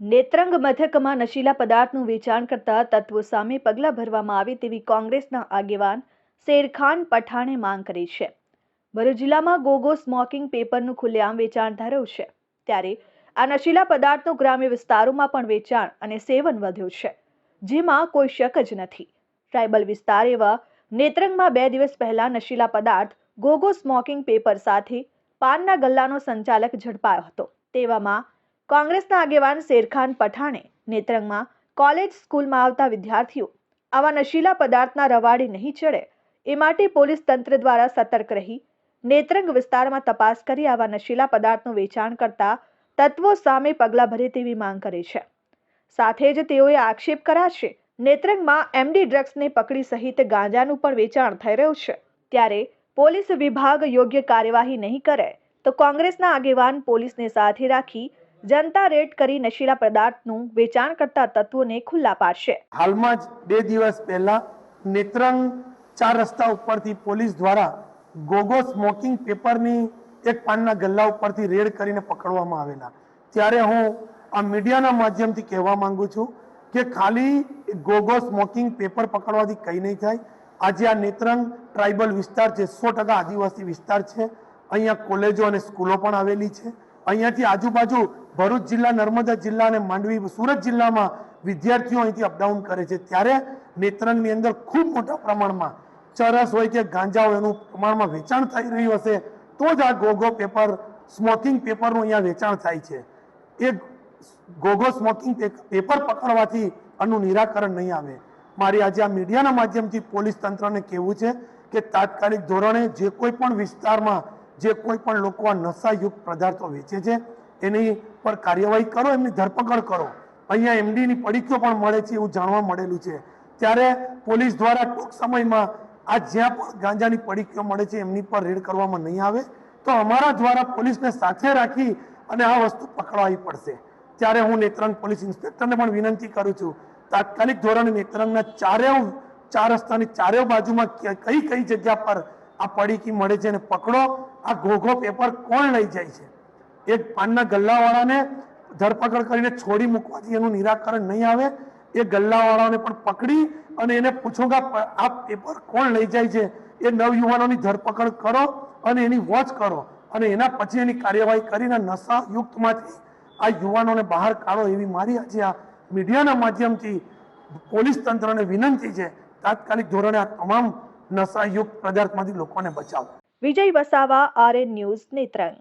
નેત્રંગ મથકમાં નશીલા પદાર્થનું વેચાણ કરતા તત્વો સામે પગલાં ભરવામાં આવે તેવી કોંગ્રેસના આગેવાન શેરખાન પઠાણે માંગ કરી છે. ભરૂચ જિલ્લામાં ગોગો સ્મોકિંગ પેપરનું ખુલ્લેઆમ વેચાણ થયું છે. ત્યારે આ નશીલા પદાર્થનું ગ્રામ્ય વિસ્તારોમાં પણ વેચાણ અને સેવન વધ્યું છે, જેમાં કોઈ શક જ નથી. ટ્રાઇબલ વિસ્તાર એવા નેત્રંગમાં બે દિવસ પહેલા નશીલા પદાર્થ ગોગો સ્મોકિંગ પેપર સાથે પાનના ગલ્લાનો સંચાલક ઝડપાયો હતો. તેવામાં કોંગ્રેસના આગેવાન શેરખાન પઠાણે નેત્રંગમાં કોલેજ સ્કૂલમાં આવતા વિદ્યાર્થીઓ આવા નશીલા પદાર્થના રવાડે નહીં ચડે એ માટે પોલીસ તંત્ર દ્વારા સતર્ક રહી, નેત્રંગ વિસ્તારમાં તપાસ કરી આવા નશીલા પદાર્થનું વેચાણ કરતા તત્વો સામે પગલાં ભરે તેવી માંગ કરે છે. સાથે જ તેઓએ આક્ષેપ કરાશે નેત્રંગમાં એમડી ડ્રગ્સને પકડી સહિત ગાંજાનું પણ વેચાણ થઈ રહ્યું છે. ત્યારે પોલીસ વિભાગ યોગ્ય કાર્યવાહી નહીં કરે, તો કોંગ્રેસના આગેવાન પોલીસને સાથે રાખી જનતા રેડ કરી નશીલા પદાર્થનું વેચાણ કરતા તત્વોને ખુલ્લા પાડશે. હાલમાં જ બે દિવસ પહેલા નેત્રંગ ચાર રસ્તા ઉપરથી પોલીસ દ્વારા ગોગો સ્મોકિંગ પેપરની એક પાનના ગલ્લા ઉપરથી રેડ કરીને પકડવામાં આવેલા. ત્યારે હું આ મીડિયાના માધ્યમથી કહેવા માંગુ છું કે ખાલી ગોગો સ્મોકિંગ પેપર પકડવાથી કંઈ નહીં થાય. આજે આ નેત્રંગ ટ્રાઇબલ વિસ્તાર છે, સો ટકા આદિવાસી વિસ્તાર છે. અહીંયા કોલેજો અને સ્કૂલો પણ આવેલી છે. અહીંયાથી આજુબાજુ ભરૂચ જિલ્લા, નર્મદા જિલ્લા અને માંડવી સુરત જિલ્લામાં વિદ્યાર્થીઓ અહીંથી અપડાઉન કરે છે. ત્યારે નેત્રંગની અંદર ખૂબ મોટા પ્રમાણમાં ચરસ હોય કે ગાંજા હોય એનું પ્રમાણમાં વેચાણ થઈ રહ્યું હશે, તો જ આ ગોગો પેપર, સ્મોકિંગ પેપરનું અહીંયા વેચાણ થાય છે. એ ગોગો સ્મોકિંગ પેપર પકડવાથી આનું નિરાકરણ નહીં આવે. મારી આજે આ મીડિયાના માધ્યમથી પોલીસ તંત્રને કહેવું છે કે તાત્કાલિક ધોરણે જે કોઈ પણ વિસ્તારમાં, જે કોઈ પણ લોકો આ નશાયુક્ત પદાર્થો વેચે છે એની પર કાર્યવાહી કરો, એમની ધરપકડ કરો. અહીંયા એમડીની પડીકીઓ પણ મળે છે એવું જાણવા મળેલું છે. ત્યારે પોલીસ દ્વારા ટૂંક સમયમાં આ જ્યાં પણ ગાંજાની પડીકીઓ મળે છે એમની પર રેડ કરવામાં નહીં આવે. તો અમારા દ્વારા પોલીસને સાથે રાખી અને આ વસ્તુ પકડવાવી પડશે. ત્યારે હું નેત્રંગ પોલીસ ઇન્સ્પેક્ટરને પણ વિનંતી કરું છું. તાત્કાલિક ધોરણે નેત્રંગના ચારેય ચાર રસ્તાની ચારેય બાજુમાં કઈ કઈ જગ્યા પર આ પડીકી મળે છે અને પકડો. આ ઘોઘો પેપર કોણ લઈ જાય છે? એક પાનના ગલ્લાવાળાને ધરપકડ કરીને છોડી મૂકવાથી એનું નિરાકરણ નહીં આવે. એ ગલ્લાવાળાને પણ પકડી અને એને પૂછો કે આ પેપર કોણ લઈ જાય છે? એ નવયુવાનોની ધરપકડ કરો અને એની વોચ કરો અને એના પછી એની કાર્યવાહી કરીને નશાયુક્તમાંથી આ યુવાનોને બહાર કાઢો એવી મારી આજે આ મીડિયાના માધ્યમથી પોલીસ તંત્રને વિનંતી છે. તાત્કાલિક ધોરણે આ તમામ નશાયુક્ત પદાર્થમાંથી લોકોને બચાવો. Vijay Vasava, RN news, Netrang.